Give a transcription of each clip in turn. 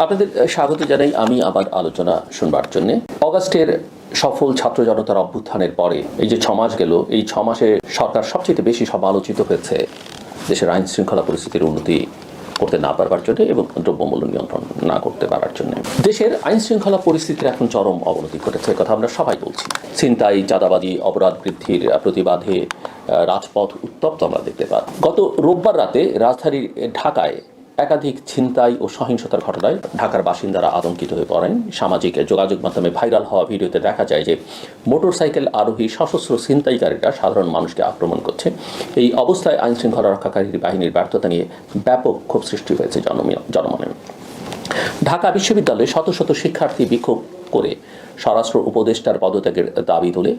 আপনাদের স্বাগত জানাই আমি আবার আলোচনা শুনবার জন্য। অগাস্টের সফল ছাত্র জনতার অভ্যুত্থানের পরে এই যে ছমাস গেল, এই ছমাসে সরকার সবচেয়ে বেশি সমালোচিত হয়েছে দেশের আইন শৃঙ্খলা পরিস্থিতির উন্নতি করতে না পারবার জন্য এবং দ্রব্যমূল্য নিয়ন্ত্রণ না করতে পারার জন্য। দেশের আইন শৃঙ্খলা পরিস্থিতির এখন চরম অবনতি ঘটেছে কথা আমরা সবাই বলছি। ছিনতাই, চাঁদাবাজি, অপরাধ বৃদ্ধির প্রতিবাদে রাজপথ উত্তপ্ত আমরা দেখতে পাই গত রোববার রাতে রাজধানীর ঢাকায় একাধিক ছিনতাই ও সহিংসতার ঘটনায় ঢাকার বাসিন্দারা আতঙ্কিত হয়ে পড়েন। সামাজিক যোগাযোগ মাধ্যমে ভাইরাল হওয়া ভিডিওতে দেখা যায় যে, মোটরসাইকেল আরোহী সশস্ত্র ছিনতাইকারীরা সাধারণ মানুষকে আক্রমণ করছে। এই অবস্থায় আইন শৃঙ্খলা রক্ষাকারী বাহিনীর ব্যর্থতা নিয়ে ব্যাপক ক্ষোভ সৃষ্টি হয়েছে জনমনে। ঢাকা বিশ্ববিদ্যালয়ে শত শত শিক্ষার্থী বিক্ষোভ করে স্বরাষ্ট্র উপদেষ্টার পদত্যাগের দাবি তোলে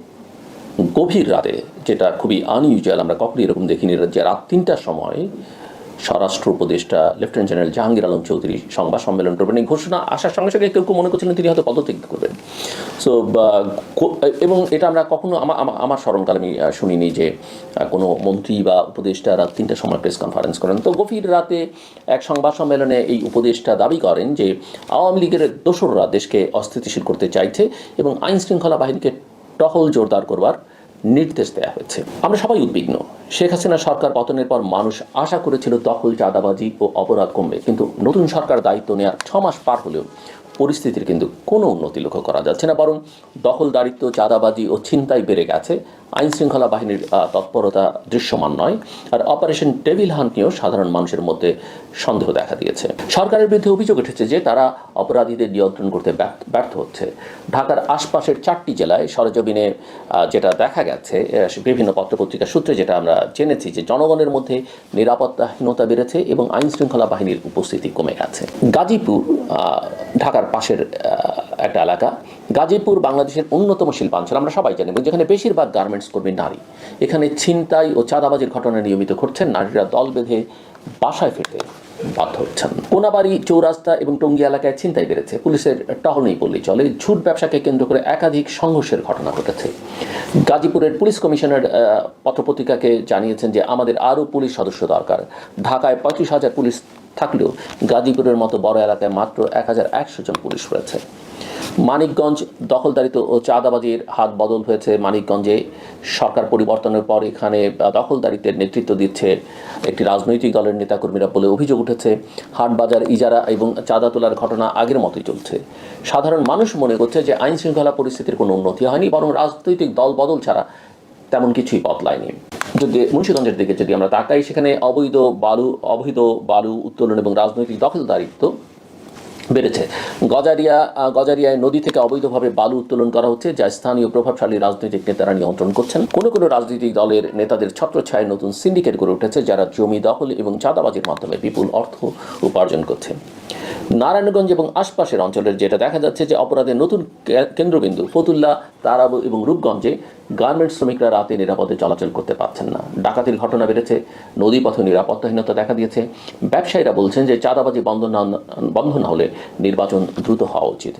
গভীর রাতে, যেটা খুবই আনইউজুয়াল আমরা কখনই এরকম দেখিনি, যে রাত তিনটার সময় স্বরাষ্ট্র উপদেষ্টা লেফটেন্যান্ট জেনারেল জাহাঙ্গীর আলম চৌধুরী সংবাদ সম্মেলন করবেন। এই ঘোষণা আসার সঙ্গে সঙ্গে কেউ কেউ মনে করছিলেন তিনি হয়তো পদত্যাগ করবেন। সো এবং এটা আমরা কখনো আমার স্মরণকালে আমি শুনিনি যে কোনো মন্ত্রী বা উপদেষ্টা রাত তিনটার সময় প্রেস কনফারেন্স করেন। তো গভীর রাতে এক সংবাদ সম্মেলনে এই উপদেষ্টা দাবি করেন যে, আওয়ামী লীগের দোসররা দেশকে অস্থিতিশীল করতে চাইছে এবং আইন শৃঙ্খলা বাহিনীকে টহল জোরদার করবার নির্দেশ দেওয়া হয়েছে। আমরা সবাই উদ্বিগ্ন। শেখ হাসিনা সরকার পতনের পর মানুষ আশা করেছিল দখল, চাঁদাবাজি ও অপরাধ কমবে। কিন্তু নতুন সরকার দায়িত্ব নেওয়ার ছ মাস পার হলেও পরিস্থিতির কিন্তু কোনো উন্নতি লক্ষ্য করা যাচ্ছে না। বরং দখলদারিত্ব চাঁদাবাজি ও চিন্তাই বেড়ে গেছে। আইন শৃঙ্খলা বাহিনীর তৎপরতা দৃশ্যমান নয়। আর অপারেশন টেবিল হান্ট নিয়েও সাধারণ মানুষের মধ্যে সন্দেহ দেখা দিয়েছে। সরকারের বিরুদ্ধে অভিযোগ উঠেছে যে তারা অপরাধীদের নিয়ন্ত্রণ করতে ব্যর্থ হচ্ছে। ঢাকার আশপাশের চারটি জেলায় সরজমিনে যেটা দেখা গেছে বিভিন্ন পত্রপত্রিকার সূত্রে যেটা আমরা জেনেছি যে জনগণের মধ্যে নিরাপত্তাহীনতা বেড়েছে এবং আইন শৃঙ্খলা বাহিনীর উপস্থিতি কমে গেছে। গাজীপুর ঢাকার পাশের একটা এলাকা। গাজীপুর বাংলাদেশের অন্যতম শিল্পাঞ্চল। আমরা সবাই জানি যেখানে বেশিরভাগ গার্মেন্টস কর্মী নারী। এখানে ছিনতাই ও চাঁদাবাজির ঘটনা নিয়মিত ঘটছেন নারীরা দল বেঁধে বাসায় ফিরতে। বাধ্য হচ্ছেন কোনাবাড়ি চৌরাস্তা এবং টঙ্গী এলাকায় ছিনতাই বেড়েছে। পুলিশের টহল নেই বললেই চলে। ঝুট ব্যবসাকে কেন্দ্র করে একাধিক সংঘর্ষের ঘটনা ঘটেছে। গাজীপুরের পুলিশ কমিশনার পত্রপত্রিকাকে জানিয়েছেন যে আমাদের আরও পুলিশ সদস্য দরকার। ঢাকায় পঁয়ত্রিশ হাজার পুলিশ থাকলেও গাজীপুরের মতো বড় এলাকায় মাত্র এক হাজার একশো জন পুলিশ রয়েছে। মানিকগঞ্জ দখলদারিত্ব ও চাঁদাবাজির হাত বদল হয়েছে মানিকগঞ্জে। সরকার পরিবর্তনের পর এখানে দখলদারিত্বের নেতৃত্ব দিচ্ছে একটি রাজনৈতিক দলের নেতাকর্মীরা বলে অভিযোগ উঠেছে। হাটবাজার, ইজারা এবং চাঁদা তোলার ঘটনা আগের মতোই চলছে। সাধারণ মানুষ মনে করছে যে আইন শৃঙ্খলা পরিস্থিতির কোনো উন্নতি হয়নি, বরং রাজনৈতিক দল বদল ছাড়া তেমন কিছুই বদলায়নি। যদি মুন্সিগঞ্জের দিকে যদি আমরা তাকাই, সেখানে অবৈধ বালু অবৈধ বালু উত্তোলন এবং রাজনৈতিক দখলদারিত্ব বেড়েছে। গজারিয়া গজারিয়ায় নদী থেকে অবৈধভাবে বালু উত্তোলন করা হচ্ছে, যা স্থানীয় প্রভাবশালী রাজনৈতিক নেতারা নিয়ন্ত্রণ করছেন। কোনো কোনো রাজনৈতিক দলের নেতাদের ছত্রছায়ায় নতুন সিন্ডিকেট গড়ে উঠেছে, যারা জমি দখল এবং চাঁদাবাজির মাধ্যমে বিপুল অর্থ উপার্জন করছে। নারায়ণগঞ্জ এবং আশপাশের অঞ্চলের যেটা দেখা যাচ্ছে যে অপরাধের নতুন কেন্দ্রবিন্দু ফতুল্লা, তারাব এবং রূপগঞ্জে গার্মেন্টস শ্রমিকরা রাতে নিরাপদে চলাচল করতে পারছেন না। ডাকাতির ঘটনা বেড়েছে, নদীপথে নিরাপত্তাহীনতা দেখা দিয়েছে। ব্যবসায়ীরা বলছেন যে চাঁদাবাজি বন্ধ না বন্ধ না হলে নির্বাচন দ্রুত হওয়া উচিত।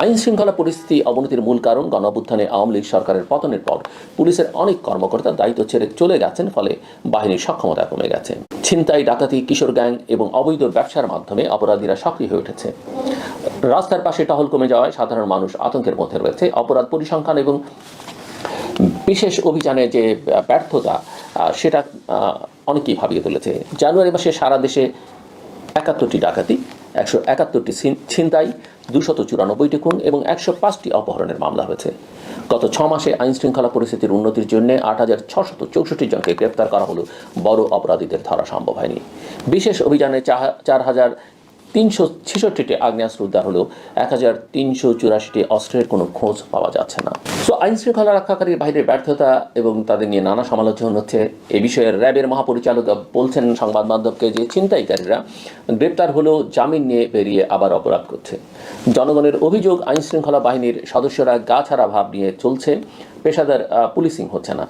আইন শৃঙ্খলা পরিস্থিতি অবনতির মূল কারণ গণঅভ্যুত্থানে আওয়ামী লীগ সরকারের পতনের পর পুলিশের অনেক কর্মকর্তা দায়িত্ব ছেড়ে চলে গেছেন, ফলে বাহিনীর সক্ষমতা কমে গেছে। ছিনতাই, ডাকাতি, কিশোর গ্যাং এবং অবৈধ ব্যবসার মাধ্যমে অপরাধীরা সক্রিয় হয়ে উঠেছে। রাস্তার পাশে টহল কমে যাওয়ায় সাধারণ মানুষ আতঙ্কের মধ্যে রয়েছে। অপরাধ পরিসংখ্যান এবং বিশেষ অভিযানে যে ব্যর্থতা সেটা অনেকেই ভাবিয়ে তুলেছে। জানুয়ারি মাসে সারা দেশে একাত্তরটি ডাকাতি একশো একাত্তরটি ছিনতাই দুশত চুরানব্বইটি খুন এবং একশো পাঁচটি অপহরণের মামলা হয়েছে। গত ছ মাসে আইন শৃঙ্খলা পরিস্থিতির উন্নতির জন্য আট হাজার ছশত চৌষট্টি জনকে গ্রেপ্তার করা হলো। বড় অপরাধীদের ধরা সম্ভব হয়নি। বিশেষ অভিযানে চার হাজার তিনশো ছেষট্টিটি আগ্নেয়াস্ত্র উদ্ধার হলেও এক হাজার তিনশো চুরাশিটি অস্ত্রের কোনো খোঁজ পাওয়া যাচ্ছে না। সো আইন শৃঙ্খলা রক্ষাকারীর বাইরের ব্যর্থতা এবং তাদের নিয়ে নানা সমালোচনা হচ্ছে। এ বিষয়ে র্যাবের মহাপরিচালক বলছেন সংবাদ মাধ্যমকে যে ছিনতাইকারীরা গ্রেপ্তার হলেও জামিন নিয়ে বেরিয়ে আবার অপরাধ করছে। জনগণের অভিযোগ আইন শৃঙ্খলা বাহিনীর সদস্যরা গা ছাড়া ভাব নিয়ে চলছে। পেশাদার পুলিশিং হচ্ছে না।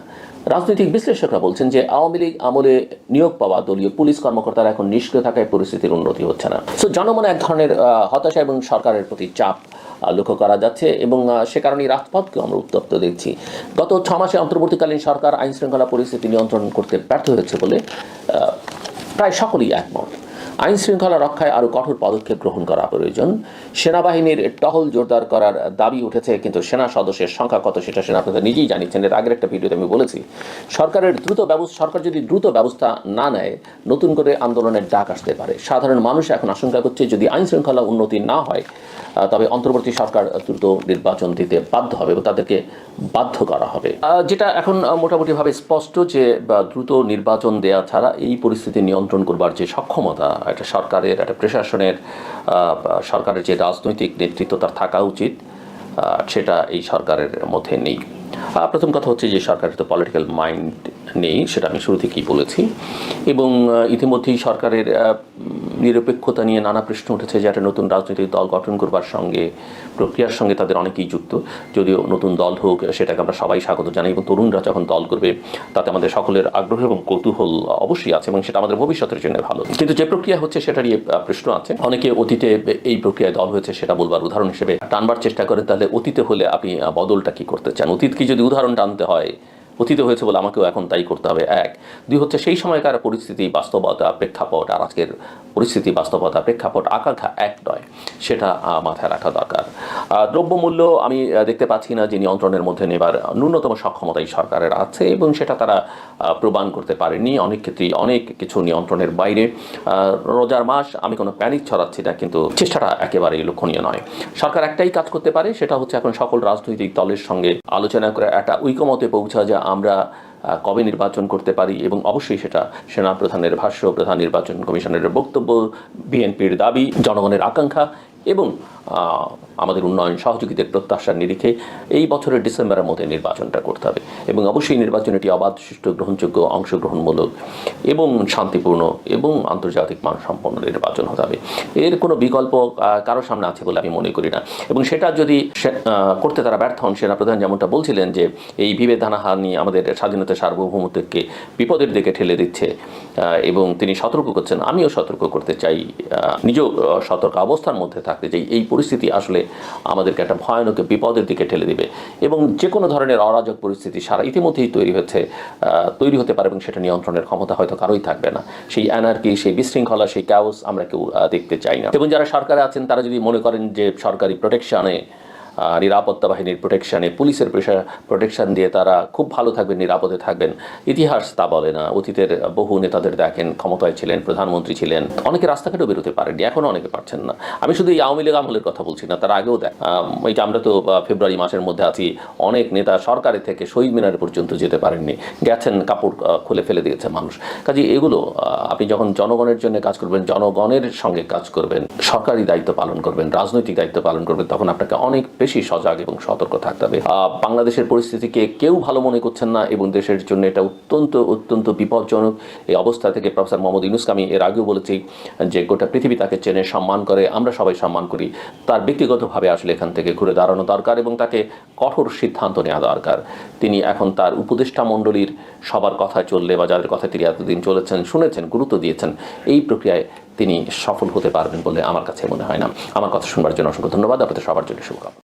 রাজনৈতিক বিশ্লেষকরা বলছেন যে আওয়ামী লীগ আমলে নিয়োগ পাওয়া দলীয় পুলিশ কর্মকর্তারা এখন নিষ্ক্রিয় থাকায় পরিস্থিতির উন্নতি হচ্ছে না। সো জনমনে এক ধরনের হতাশা এবং সরকারের প্রতি চাপ লক্ষ্য করা যাচ্ছে এবং সে কারণেই রাজপথকে আমরা উত্তপ্ত দেখছি। গত ছ মাসে অন্তর্বর্তীকালীন সরকার আইন শৃঙ্খলা পরিস্থিতি নিয়ন্ত্রণ করতে ব্যর্থ হয়েছে বলে প্রায় সকলেই একমত। আইন শৃঙ্খলা রক্ষায় আরও কঠোর পদক্ষেপ গ্রহণ করা প্রয়োজন। সেনাবাহিনীর টহল জোরদার করার দাবি উঠেছে, কিন্তু সেনা সদস্যের সংখ্যা কত সেটা সেনাপ্রধান নিজেই জানিয়েছেন। এর আগের একটা ভিডিওতে আমি বলেছি, সরকারের দ্রুত ব্যবস্থা, সরকার যদি দ্রুত ব্যবস্থা না নেয়, নতুন করে আন্দোলনের ডাক আসতে পারে। সাধারণ মানুষ এখন আশঙ্কা করছে যদি আইন শৃঙ্খলা উন্নতি না হয় তবে অন্তর্বর্তী সরকার দ্রুত নির্বাচন দিতে বাধ্য হবে এবং তাদেরকে বাধ্য করা হবে। যেটা এখন মোটামুটিভাবে স্পষ্ট যে দ্রুত নির্বাচন দেয়া ছাড়া এই পরিস্থিতি নিয়ন্ত্রণ করবার যে সক্ষমতা একটা সরকারের, একটা প্রশাসনের সরকারের যে রাজনৈতিক নেতৃত্ব তার থাকা উচিত সেটা এই সরকারের মধ্যে নেই। প্রথম কথা হচ্ছে যে সরকারের তো পলিটিক্যাল মাইন্ড নেই, সেটা আমি শুরু থেকেই বলেছি। এবং ইতিমধ্যেই সরকারের নিরপেক্ষতা নিয়ে নানা প্রশ্ন উঠেছে যে একটা নতুন রাজনৈতিক দল গঠন করবার সঙ্গে, প্রক্রিয়ার সঙ্গে তাদের অনেকেই যুক্ত। যদিও নতুন দল হোক, সেটাকে আমরা সবাই স্বাগত জানাই এবং তরুণরা যখন দল করবে, তাতে আমাদের সকলের আগ্রহ এবং কৌতূহল অবশ্যই আছে এবং সেটা আমাদের ভবিষ্যতের জন্য ভালো। কিন্তু যে প্রক্রিয়া হচ্ছে, সেটা নিয়ে প্রশ্ন আছে। অনেকে অতীতে এই প্রক্রিয়ায় দল হয়েছে, সেটা বলবার উদাহরণ হিসেবে টানবার চেষ্টা করেন তাহলে অতীতে হলে আপনি বদলটা কি করতে চান? অতীতকে যদি উদাহরণ টানতে হয় অতীতে হয়েছে বলে আমাকেও এখন তাই করতে হবে, এক। দুই হচ্ছে সেই সময়কার পরিস্থিতি বাস্তবতা, প্রেক্ষাপট আর আজকের পরিস্থিতি বাস্তবতা, প্রেক্ষাপট, আকাঙ্ক্ষা এক নয়, সেটা মাথায় রাখা দরকার। দ্রব্যমূল্য আমি দেখতে পাচ্ছি না যে নিয়ন্ত্রণের মধ্যে নেবার ন্যূনতম সক্ষমতাই সরকারের আছে এবং সেটা তারা প্রমাণ করতে পারেনি। অনেক ক্ষেত্রেই অনেক কিছু নিয়ন্ত্রণের বাইরে রোজার মাস আমি কোনো প্যানিক ছড়াচ্ছি না, কিন্তু চেষ্টাটা একেবারেই লক্ষণীয় নয়। সরকার একটাই কাজ করতে পারে, সেটা হচ্ছে এখন সকল রাজনৈতিক দলের সঙ্গে আলোচনা করে একটা ঐকমতে পৌঁছা যে আমরা কবে নির্বাচন করতে পারি এবং অবশ্যই সেটা সেনাপ্রধানের ভাষ্য, প্রধান নির্বাচন কমিশনের বক্তব্য, বিএনপির দাবি, জনগণের আকাঙ্ক্ষা এবং আমাদের উন্নয়ন সহযোগীদের প্রত্যাশার নিরিখে এই বছরের ডিসেম্বরের মধ্যে নির্বাচনটা করতে হবে। এবং অবশ্যই নির্বাচন এটি অবাধ, সুষ্ঠু, গ্রহণযোগ্য, অংশগ্রহণমূলক এবং শান্তিপূর্ণ এবং আন্তর্জাতিক মানসম্পন্ন নির্বাচন হতে হবে। এর কোনো বিকল্প কারও সামনে আছে বলে আমি মনে করি না। এবং সেটা যদি করতে তারা ব্যর্থ হন, সেনাপ্রধান যেমনটা বলছিলেন যে, এই বিভেদানাহানি আমাদের স্বাধীনতা সার্বভৌমত্বকে বিপদের দিকে ঠেলে দিচ্ছে এবং তিনি সতর্ক করছেন, আমিও সতর্ক করতে চাই নিজেও সতর্ক অবস্থার মধ্যে থাকতে চাই, এই পরিস্থিতি আসলে আমাদেরকে একটা ভয়ানক বিপদের দিকে ঠেলে দিবে। এবং যে কোনো ধরনের অরাজক পরিস্থিতি সারা ইতিমধ্যেই তৈরি হচ্ছে তৈরি হতে পারে এবং সেটা নিয়ন্ত্রণের ক্ষমতা হয়তো কারোই থাকবে না। সেই অ্যানার্কি সেই বিশৃঙ্খলা, সেই ক্যাওস আমরা কেউ দেখতে চাই না। এবং যারা সরকারে আছেন, তারা যদি মনে করেন যে সরকারি প্রোটেকশনে নিরাপত্তা বাহিনীর প্রোটেকশানে পুলিশের প্রোটেকশন দিয়ে তারা খুব ভালো থাকবেন নিরাপদে থাকবেন। ইতিহাস তা বলে না। অতীতের বহু নেতাদের দেখেন ক্ষমতায় ছিলেন প্রধানমন্ত্রী ছিলেন। অনেকে রাস্তাঘাটেও বেরোতে পারেননি এখনও অনেকে পারছেন না। আমি শুধু এই আওয়ামী লীগ আমলের কথা বলছি না তার আগেও দেখ আহ, এই যে আমরা তো ফেব্রুয়ারি মাসের মধ্যে আছি অনেক নেতা সরকারি থেকে শহীদ মিনার পর্যন্ত যেতে পারেননি। গেছেন কাপড় খুলে ফেলে দিয়েছে মানুষ। কাজে এগুলো আপনি যখন জনগণের জন্য কাজ করবেন জনগণের সঙ্গে কাজ করবেন সরকারি দায়িত্ব পালন করবেন রাজনৈতিক দায়িত্ব পালন করবেন তখন আপনাকে অনেক বেশি সজাগ এবং সতর্ক থাকতে হবে। বাংলাদেশের পরিস্থিতিকে কেউ ভালো মনে করছেন না এবং দেশের জন্য এটা অত্যন্ত অত্যন্ত বিপজ্জনক। এই অবস্থা থেকে প্রফেসর মোহাম্মদ ইউনুসকে আমি এর আগেও বলেছি যে গোটা পৃথিবী তাকে চেনে, সম্মান করে, আমরা সবাই সম্মান করি। তার ব্যক্তিগতভাবে আসলে এখান থেকে ঘুরে দাঁড়ানো দরকার এবং তাকে কঠোর সিদ্ধান্ত নেওয়া দরকার। তিনি এখন তার উপদেষ্টা মণ্ডলীর সবার কথা চললে বা যাদের কথা তিনি এতদিন চলেছেন, শুনেছেন, গুরুত্ব দিয়েছেন, এই প্রক্রিয়ায় তিনি সফল হতে পারবেন বলে আমার কাছে মনে হয় না। আমার কথা শুনবার জন্য অসংখ্য ধন্যবাদ। আপনাদের সবার জন্য শুভকামনা।